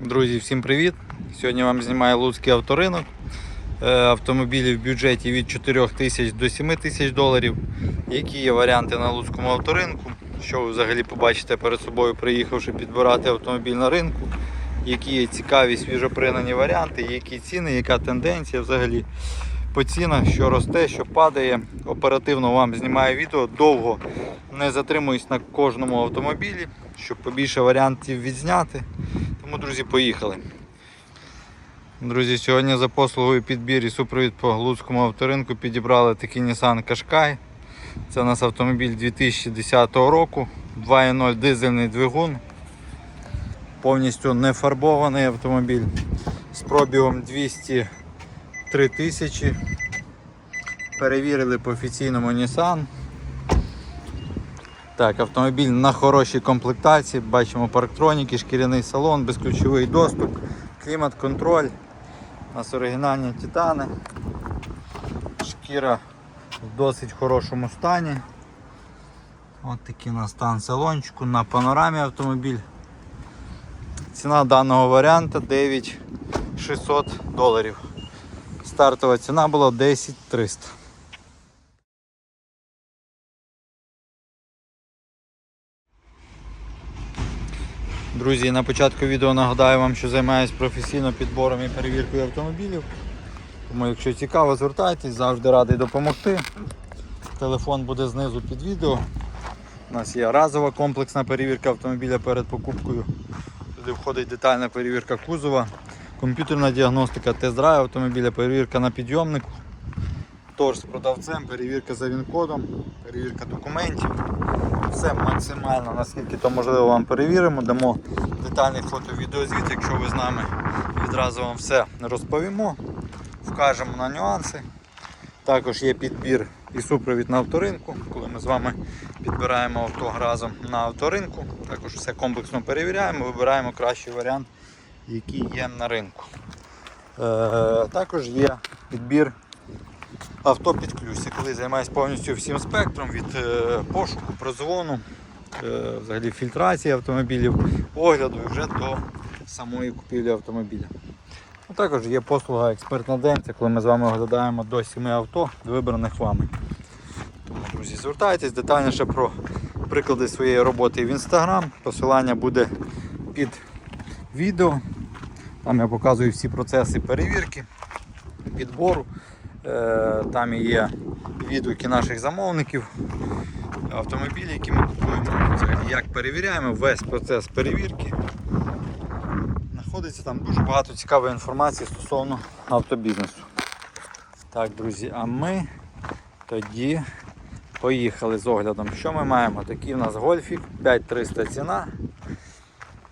Друзі, всім привіт! Сьогодні вам знімаю Луцький авторинок. Е, Автомобілі в бюджеті від 4 тисяч до 7 тисяч доларів. Які є варіанти на Луцькому авторинку? Що ви взагалі побачите перед собою, приїхавши підбирати автомобіль на ринку? Які є цікаві свіжопригнані варіанти, які ціни, яка тенденція взагалі по цінах, що росте, що падає. Оперативно вам знімаю відео, довго не затримуюсь на кожному автомобілі, щоб побільше варіантів відзняти. Тому, друзі, поїхали. Друзі, сьогодні за послугою підбір і супровід по Луцькому авторинку підібрали такий Nissan Qashqai. Це у нас автомобіль 2010 року, 2.0 дизельний двигун. Повністю не фарбований автомобіль з пробігом 203 тисячі. Перевірили по офіційному Nissan. Так, автомобіль на хорошій комплектації. Бачимо парктроніки, шкіряний салон, безключовий доступ, клімат-контроль. У нас оригінальні титани. Шкіра в досить хорошому стані. Ось такий у нас стан салончику на панорамі автомобіль. Ціна даного варіанта 9600 доларів. Стартова ціна була 10300. Друзі, на початку відео нагадаю вам, що займаюся професійно підбором і перевіркою автомобілів. Тому якщо цікаво, звертайтесь, завжди радий допомогти. Телефон буде знизу під відео. У нас є разова комплексна перевірка автомобіля перед покупкою. Туди входить детальна перевірка кузова, комп'ютерна діагностика, тест-драйв автомобіля, перевірка на підйомнику, торг з продавцем, перевірка за він-кодом, перевірка документів. Все максимально, наскільки то можливо вам перевіримо, дамо детальний фото-відеозвіт, якщо ви з нами відразу вам все розповімо, вкажемо на нюанси. Також є підбір і супровід на авторинку, коли ми з вами підбираємо авто разом на авторинку. Також все комплексно перевіряємо, вибираємо кращий варіант, який є на ринку. Е, також є підбір авто під ключ. Коли займаюся повністю всім спектром від е, пошуку, прозвону, е, взагалі фільтрації автомобілів, огляду і вже до самої купівлі автомобіля. Ну, також є послуга експертна день, коли ми з вами оглядаємо до 7 авто, вибраних вами. Тому, друзі, звертайтесь детальніше про приклади своєї роботи в інстаграм. Посилання буде під відео. Там я показую всі процеси перевірки, підбору. Е, Там є відгуки наших замовників, автомобілі, які ми купуємо, як перевіряємо, весь процес перевірки. Знаходиться там дуже багато цікавої інформації стосовно автобізнесу. Так, друзі, а ми тоді поїхали з оглядом. Що ми маємо? Такий у нас гольфік, 5300 ціна,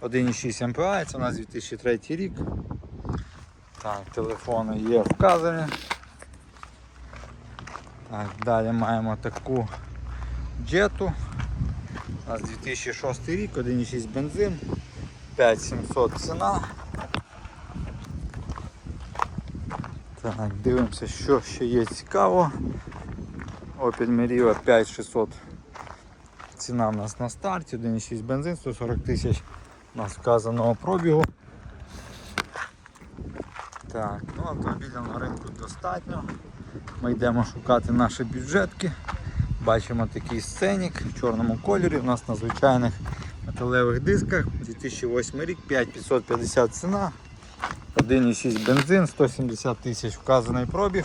1,6 МПА, це у нас 2003 рік. Так, телефони є вказані. Так, далі маємо таку джету. У нас 2006 рік, 1,6 бензин, 5700 ціна. Так, дивимося, що ще є цікаво. Opel Meriva 5600 ціна в нас на старті, 1,6 бензин, 140 тисяч у нас вказаного пробігу. Так, ну автомобіля на ринку достатньо. Ми йдемо шукати наші бюджетки. Бачимо такий сценік в чорному кольорі. У нас на звичайних металевих дисках. 2008 рік, 5550 ціна. 1,6 бензин, 170 тисяч вказаний пробіг.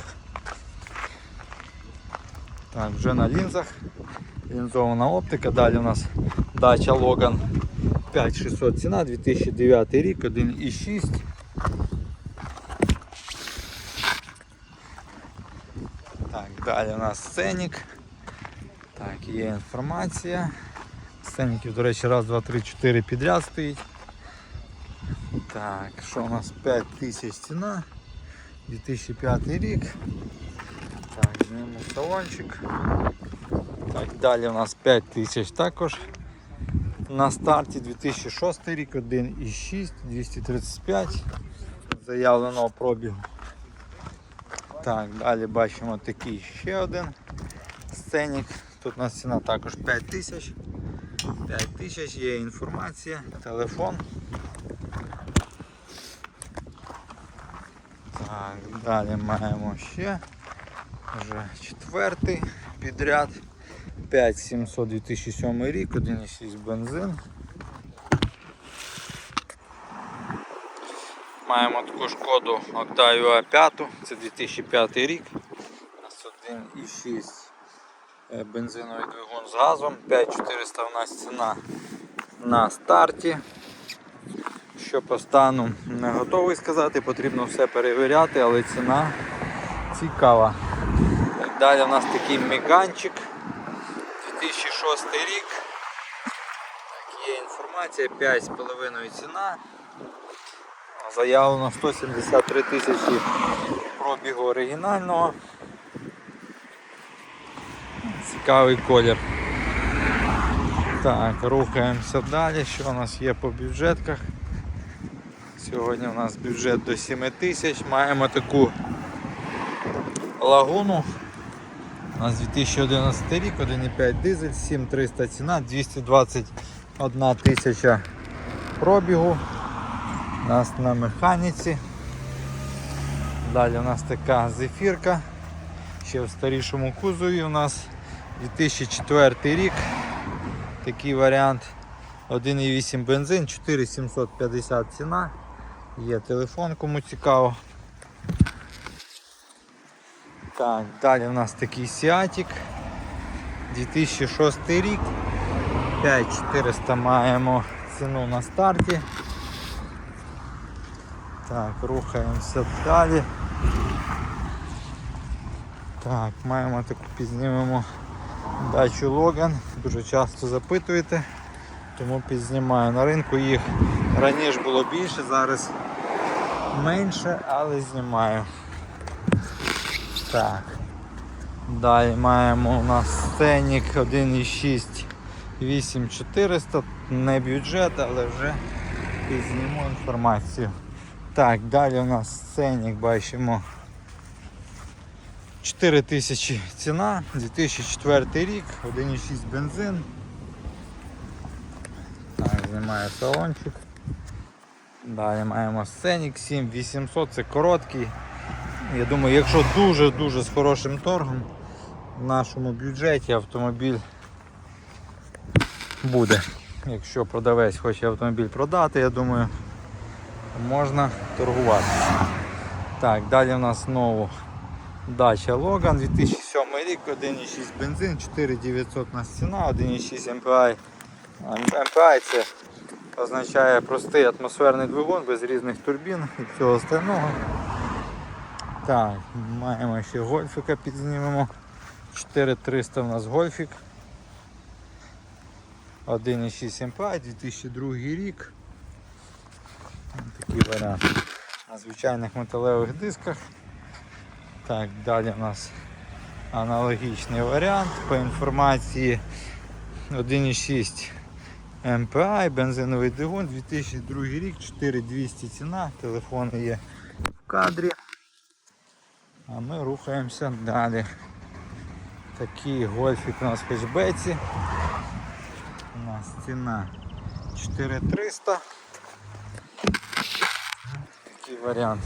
Так, вже на лінзах. Лінзована оптика. Далі у нас дача Logan 5600 ціна, 2009 рік, 1,6. Так, далі у нас сценік. Так, є інформація. Сценіків, до речі, раз, два, три, чотири підряд стоїть. Так, що у нас 5000 ціна, 2005 рік. Так, знімемо салончик. Так, далі у нас 5000 також. На старті 2006 рік, 1,6, 235 заявленого пробігу. Так, далі бачимо такий ще один сценік. Тут у нас ціна також 5 тисяч. 5 тисяч, є інформація, телефон. Так, Далі маємо ще вже четвертий підряд. 5700 2007 рік, 1,6 бензин. Маємо таку шкоду Octavia 5, це 2005 рік. У нас 1,6 е, бензиновий двигун з газом, 5400 у нас ціна на старті. Що по стану не готовий сказати, потрібно все перевіряти, але ціна цікава. Далі у нас такий меганчик 2006 рік. Так, є інформація, 5,5 ціна. Заявлено 173 тисячі пробігу оригінального. Цікавий колір. Так, рухаємося далі. Що у нас є по бюджетках? Сьогодні у нас бюджет до 7 тисяч. Маємо таку лагуну. У нас 2011 рік, 1,5 дизель, 7300 ціна, 221 тисяча пробігу. У нас на механіці. Далі у нас така зефірка. Ще в старішому кузові у нас 2004 рік. Такий варіант. 1,8 бензин, 4750 ціна. Є телефон, кому цікаво. Так, далі у нас такий Сіатік. 2006 рік. 5400 маємо ціну на старті. Так, рухаємося далі. Так, маємо таку підзнімемо дачу Логан. Дуже часто запитуєте, тому підзнімаю. На ринку їх раніше було більше, зараз менше, але знімаю. Так. Далі маємо у нас сценік 1,6 8400, не бюджет, але вже підзніму інформацію. Так, далі у нас сценік бачимо 4000 ціна, 2004 рік, 1,6 бензин. Так, знімаю салончик. Далі маємо сценік 7800, це короткий. Я думаю, якщо дуже-дуже з хорошим торгом в нашому бюджеті автомобіль буде. Якщо продавець хоче автомобіль продати, я думаю, можна торгувати. Так, далі у нас знову дача Logan 2007 рік, 1,6 бензин, 4900 на ціна, 1,6 MPI. MPI це означає простий атмосферний двигун без різних турбін і всього остального. Так, маємо ще гольфика підзнімемо. 4300 у нас гольфік. 1,6 MPI, 2002 рік. Такий варіант. На звичайних металевих дисках. Так, далі у нас аналогічний варіант. По інформації 1,6 MPI, бензиновий двигун, 2002 рік, 4200 ціна, телефони є в кадрі. А ми рухаємося далі. Такий гольфік у нас в. У нас ціна 4300. Такий варіант.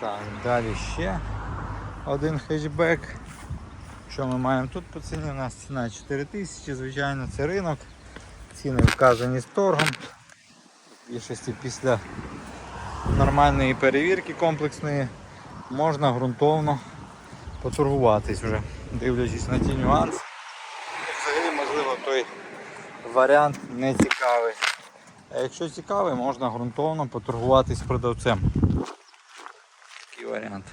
Так, далі ще один хетчбек. Що ми маємо тут по ціні? У нас ціна 4000, звичайно, це ринок. Ціни вказані з торгом. Більшості після нормальної перевірки комплексної можна ґрунтовно поторгуватись вже, дивлячись на ті нюанси. Взагалі, можливо, той варіант не цікавий. А якщо цікавий, можна ґрунтовно поторгуватись з продавцем. Такий варіант.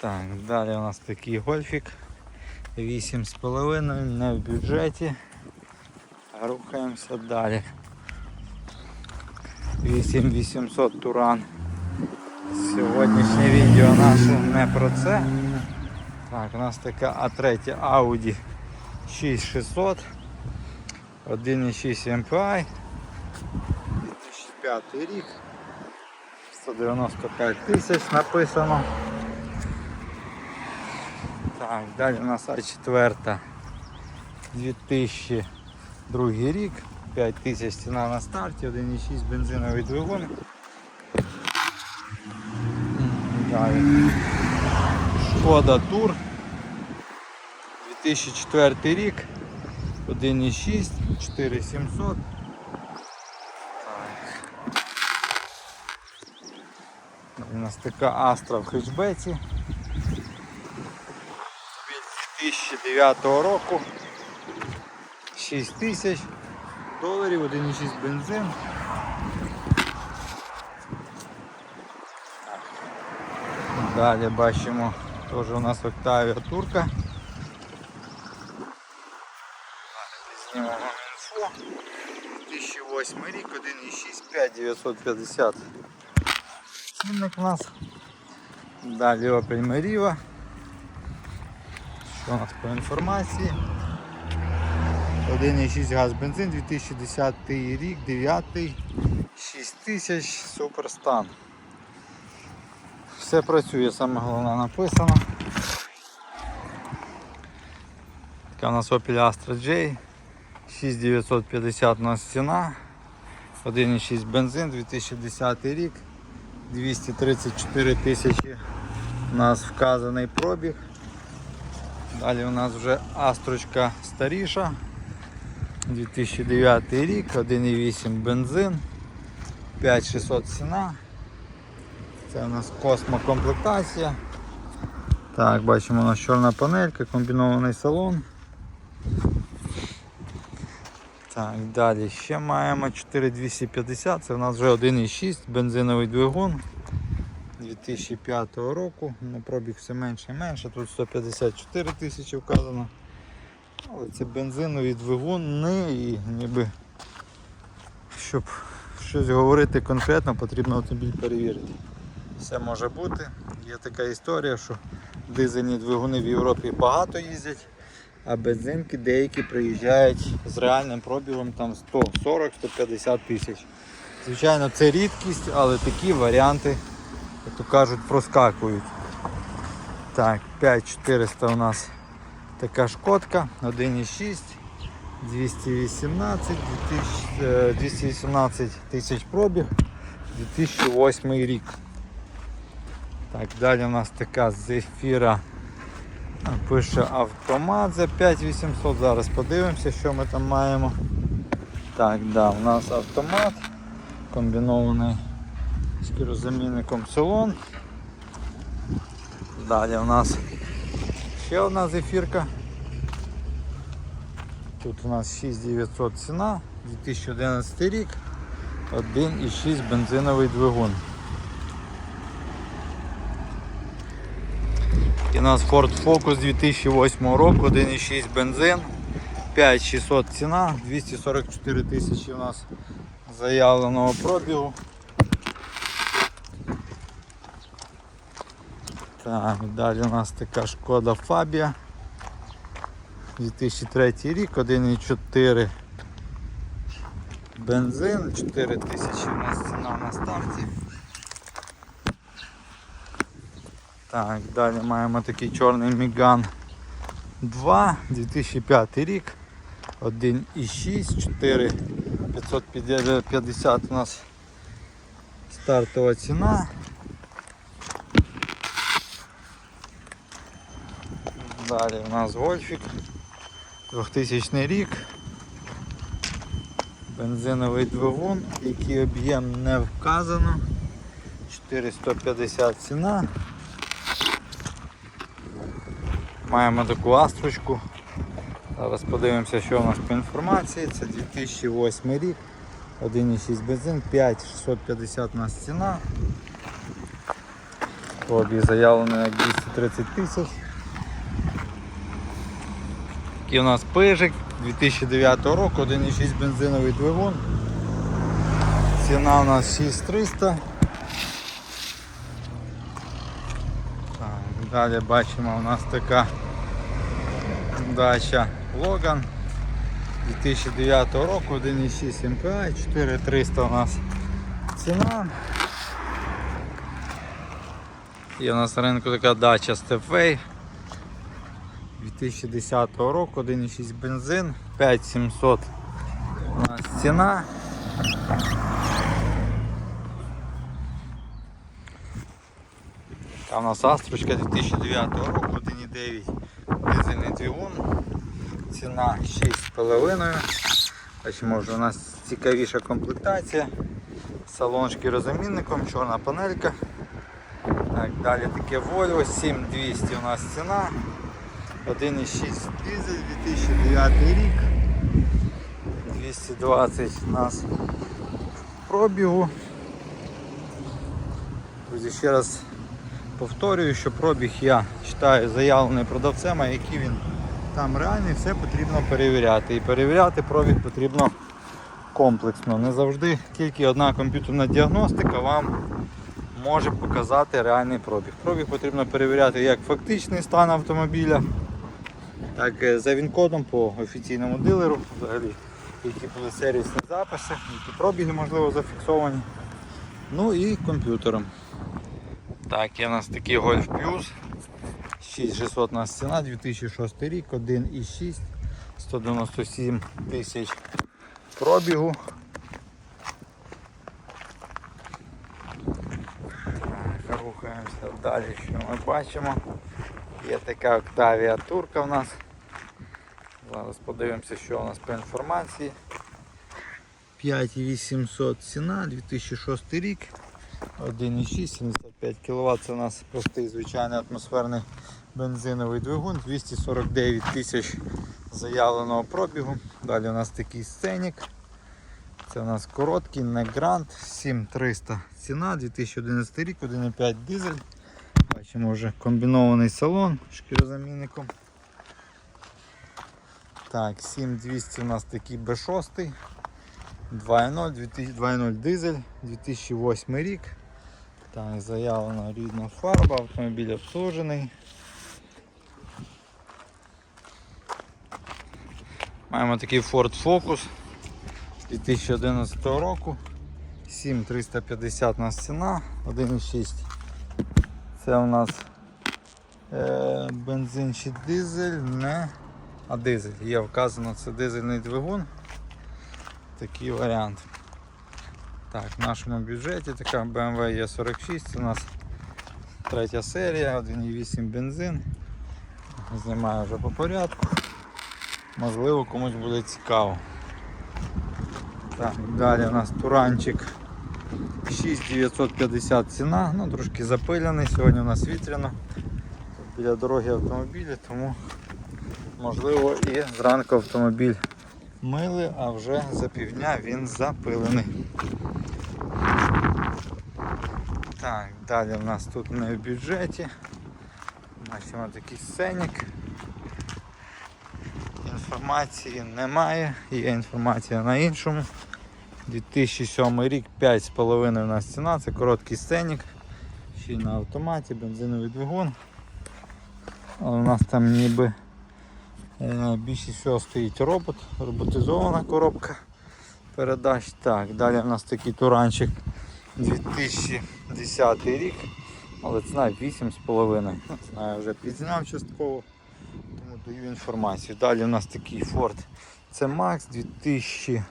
Так, далі у нас такий гольфік. 8,5 не в бюджеті. Рухаємося далі. 8800 Туран. Сьогоднішнє відео наше не про це. Так, у нас така А3 Audi 6600. 1,6 MPI. 2005 рік. 195 тисяч написано. Так, далі у нас А4 2000 Другий рік, 5 тисяч ціна на старті, 1,6 бензиновий двигун. Далі. Шкода Тур. 2004 рік. 1,6, 4700. У нас така Астра в хетчбеці. 2009 року. 6 тисяч доларів, 1,6 бензин. Далі бачимо, теж у нас Octavia турка. Знімемо інфо. 2008 рік, 1,6, 5950. У нас. Далі Opel Meriva. Що у нас по інформації? 1,6 газ бензин, 2010 рік, 9, 6 тисяч, суперстан. Все працює, саме головне написано. Така у нас Opel Astra J, 6950 у нас ціна, 1,6 бензин, 2010 рік, 234 тисячі у нас вказаний пробіг. Далі у нас вже Астрочка старіша. 2009 рік, 1,8 бензин, 5600 ціна. Це у нас космокомплектація. Так, бачимо у нас чорна панелька, комбінований салон. Так, далі ще маємо 4250, це у нас вже 1,6 бензиновий двигун 2005 року. На пробіг все менше і менше, тут 154 тисячі вказано. Але це бензиновий двигун не і ніби щоб щось говорити конкретно, потрібно автомобіль перевірити. Все може бути. Є така історія, що дизельні двигуни в Європі багато їздять, а бензинки деякі приїжджають з реальним пробігом там 140-150 тисяч. Звичайно, це рідкість, але такі варіанти, як то кажуть, проскакують. Так, 5400 у нас така шкодка, 1,6, 218, 2000, е, 218 тисяч пробіг, 2008 рік. Так, далі у нас така зефіра. Пише автомат за 5800. Зараз подивимося, що ми там маємо. Так, да, у нас автомат комбінований з керозамінником салон. Далі у нас ще одна зефірка. Тут у нас 6900 ціна, 2011 рік, 1,6 бензиновий двигун. І у нас Ford Focus 2008 року, 1,6 бензин, 5600 ціна, 244 тисячі у нас заявленого пробігу. Так, далі у нас така шкода Фабія. 2003 рік, 1,4 бензин, 4 тисячі у нас ціна на старті. Так, далі маємо такий чорний Міган. 2, 2005 рік, 1,6, 4 550 у нас стартова ціна. Далі у нас гольфік, 2000 рік, бензиновий двигун, який об'єм не вказано, 4150 ціна. Маємо таку астрочку. Зараз подивимося, що у нас по інформації. Це 2008 рік, 1,6 бензин, 5650 у нас ціна. Пробіг заявлений як 230 тисяч. Такий у нас пижик 2009 року, 1,6 бензиновий двигун. Ціна у нас 6300. Так, далі бачимо у нас така дача Логан 2009 року, 1,6 МПА, 4300 у нас ціна. Є у нас на ринку така дача Stepway 2010 року, 1,6 бензин, 5700 у нас ціна. Там у нас Астрочка 2009 року, 1,9 дизельний двигун. Ціна 6,5. Бачимо, вже у нас цікавіша комплектація. Салон з розамінником, чорна панелька. Так, далі таке Volvo 7200 у нас ціна. 1,6 дизель 2009 рік. 220 у нас пробігу. Друзі, ще раз повторюю, що пробіг я читаю заявлений продавцем, а який він там реальний, все потрібно перевіряти. І перевіряти пробіг потрібно комплексно. Не завжди тільки одна комп'ютерна діагностика вам може показати реальний пробіг. Пробіг потрібно перевіряти як фактичний стан автомобіля, так і за він-кодом по офіційному дилеру, взагалі, які були сервісні записи, які пробіги можливо зафіксовані. Ну і комп'ютером. Так, є у нас такий Golf Plus. 6600 на ціна, 2006 рік, 1,6, 197 тисяч пробігу. Рухаємося далі, що ми бачимо. Є така Octavia турка в нас. Зараз подивимося, що у нас по інформації. 5800 ціна, 2006 рік. 1,6, 75 кВт. Це у нас простий звичайний атмосферний бензиновий двигун, 249 тисяч заявленого пробігу. Далі у нас такий сценік. Це у нас короткий, не грант, 7300 ціна, 2011 рік, 1,5 дизель. Бачимо вже комбінований салон шкірозамінником. Так, 7200 у нас такий B6. 2.0, 2.0 дизель, 2008 рік. Так, заявлена рідна фарба, автомобіль обслужений. Маємо такий Ford Focus 2011 року. 7350 у нас ціна, 1,6. Це у нас е, бензин чи дизель, не, а дизель. Є вказано, це дизельний двигун. Такий варіант. Так, в нашому бюджеті така BMW E46, це у нас третя серія, 1,8 бензин. Знімаю вже по порядку. Можливо комусь буде цікаво. Так, далі у нас туранчик 6950 ціна, ну трошки запилений, сьогодні у нас вітряно. Біля дороги автомобілі, тому можливо і зранку автомобіль мили, а вже за півдня він запилений. Так, далі у нас тут не в бюджеті. Бачимо такий сценік. Інформації немає, є інформація на іншому. 2007 рік 5,5 у нас ціна, це короткий сценік. Ще на автоматі, бензиновий двигун. Але у нас там ніби Е, Більше всього стоїть робот, роботизована коробка передач. Так, далі у нас такий туранчик 2010 рік, але ціна 8,5. Не знаю, вже підзняв частково, тому даю інформацію. Далі у нас такий Ford C Max 2000,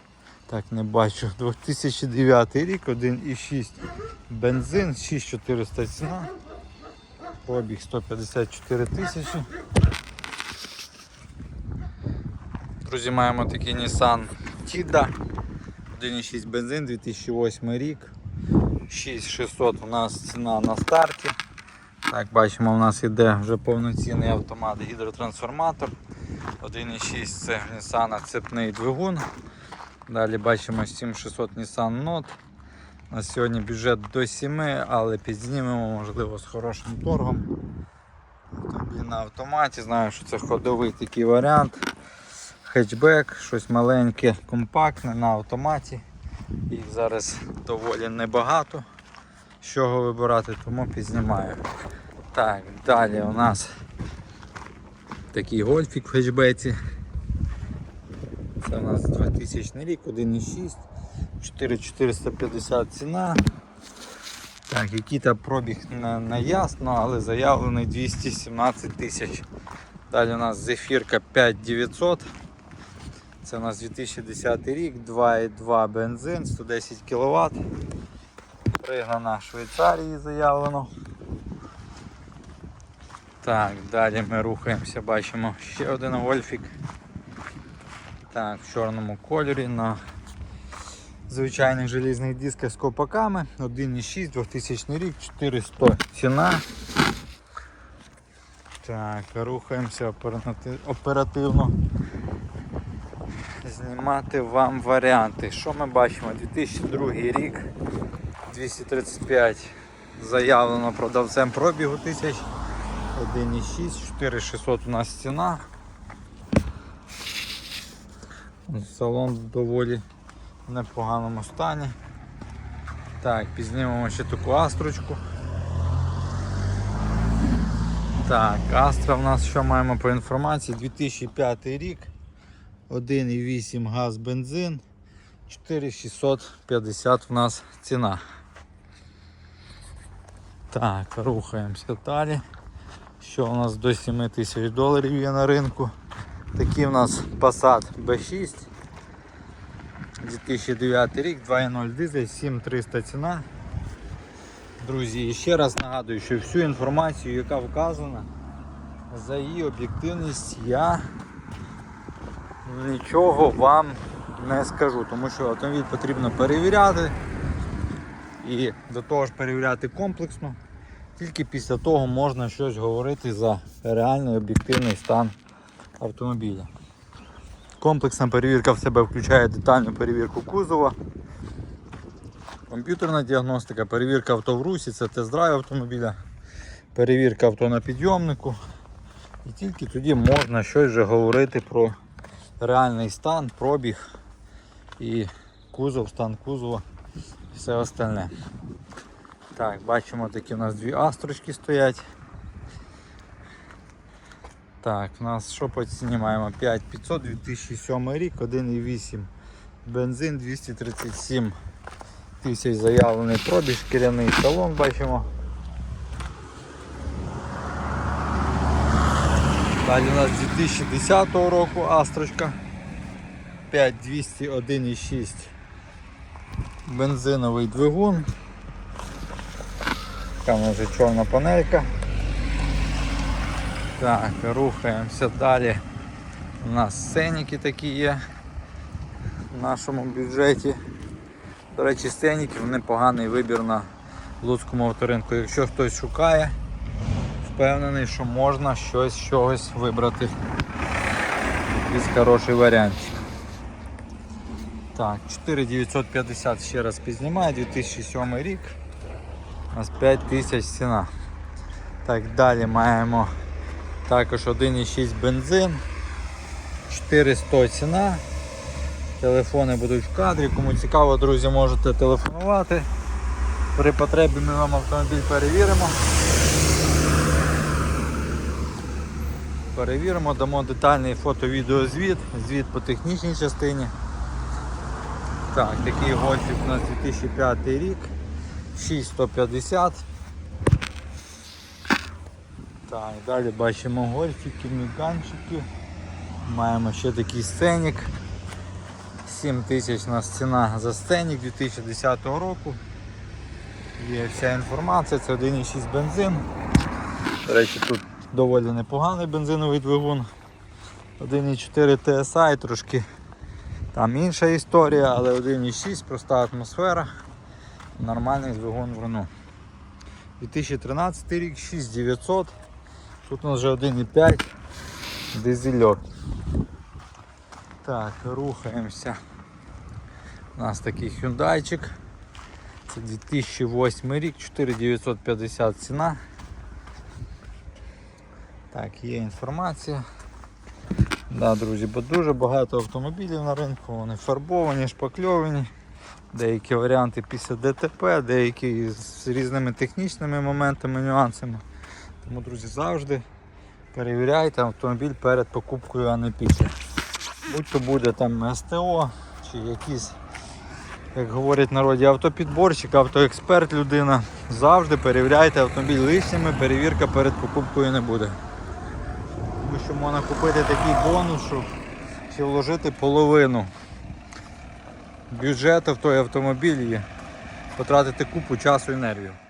так не бачу, 2009 рік, 1,6 бензин, 6400 ціна, пробіг 154 тисячі. Друзі, маємо такий Nissan Tiida. 1,6 бензин, 2008 рік. 6600 у нас ціна на старті. Так, бачимо, у нас іде вже повноцінний автомат гідротрансформатор. 1,6 це Nissan цепний двигун. Далі бачимо 7600 Nissan Note. На сьогодні бюджет до 7, але підзнімемо, можливо, з хорошим торгом. Автомобіль на автоматі, знаю, що це ходовий такий варіант хетчбек, щось маленьке, компактне на автоматі. Їх зараз доволі небагато з чого вибирати, тому підзнімаю. Так, далі у нас такий гольфік в хетчбеці. Це у нас 2000 рік, 1,6, 4450 ціна. Так, який то пробіг не, не ясно, але заявлений 217 тисяч. Далі у нас зефірка 5900. Це у нас 2010 рік, 2,2 бензин, 110 кВт. Пригнана Швейцарії заявлено. Так, далі ми рухаємося, бачимо ще один гольфік. Так, в чорному кольорі на звичайних желізних дисках з копаками. 1,6 2000 рік, 400 ціна. Так, рухаємося оперативно. Знімати вам варіанти. Що ми бачимо? 2002 рік, 235 заявлено продавцем пробігу тисяч. 1,6, 4600 у нас ціна. Салон доволі в непоганому стані. Так, підзнімемо ще таку астрочку. Так, Астра в нас що маємо по інформації? 2005 рік, 1,8 газ бензин, 4650 в нас ціна. Так, рухаємося далі. Що у нас до 7 тисяч доларів є на ринку. Такий у нас Passat B6. 2009 рік, 2.0 дизель, 7300 ціна. Друзі, ще раз нагадую, що всю інформацію, яка вказана, за її об'єктивність я нічого вам не скажу, тому що автомобіль потрібно перевіряти і до того ж перевіряти комплексно. Тільки після того можна щось говорити за реальний об'єктивний стан автомобіля. Комплексна перевірка в себе включає детальну перевірку кузова, комп'ютерна діагностика, перевірка авто в русі, це тест-драйв автомобіля, перевірка авто на підйомнику. І тільки тоді можна щось вже говорити про реальний стан, пробіг і кузов, стан кузова і все остальне. Так, бачимо такі у нас дві астрочки стоять. Так, у нас що по 5500, 2007 рік, 1,8 бензин, 237 тисяч заявлений пробіг, шкіряний салон бачимо. Далі у нас 2010 року астрочка 5200 1,6 бензиновий двигун. Там вже чорна панелька. Так, рухаємося далі. У нас сценіки такі є в нашому бюджеті. До речі, сценіків непоганий вибір на Луцькому авторинку. Якщо хтось шукає, впевнений, що можна щось з чогось вибрати. Якийсь хороший варіантик. Так, 4950 ще раз підзнімає, 2007 рік. У нас 5000 ціна. Так, далі маємо також 1,6 бензин, 400 ціна. Телефони будуть в кадрі. Кому цікаво, друзі, можете телефонувати. При потребі ми вам автомобіль перевіримо. Перевіримо, дамо детальний фото-відеозвіт, звіт по технічній частині. Так, такий гольфік у нас 2005 рік. 6150. Так, далі бачимо гольфіки, міганчики. Маємо ще такий сценік. 7 тисяч у нас ціна за сценік 2010 року. Є вся інформація, це 1,6 бензин. До речі, тут доволі непоганий бензиновий двигун. 1,4 TSI, трошки там інша історія, але 1,6, проста атмосфера. Нормальний двигун в Renault. 2013 рік, 6900. Тут у нас вже 1,5 дизельок. Так, рухаємося. У нас такий хюндайчик. Це 2008 рік, 4950 ціна. Так, є інформація. Да, друзі, бо дуже багато автомобілів на ринку, вони фарбовані, шпакльовані. Деякі варіанти після ДТП, деякі з різними технічними моментами, нюансами. Тому, друзі, завжди перевіряйте автомобіль перед покупкою, а не після. Будь то буде там СТО чи якийсь, як говорять народі, автопідборщик, автоексперт людина. Завжди перевіряйте автомобіль лишніми, перевірка перед покупкою не буде. Тому що можна купити такий бонус, що чи вложити половину бюджету в той автомобіль і потратити купу часу і нервів.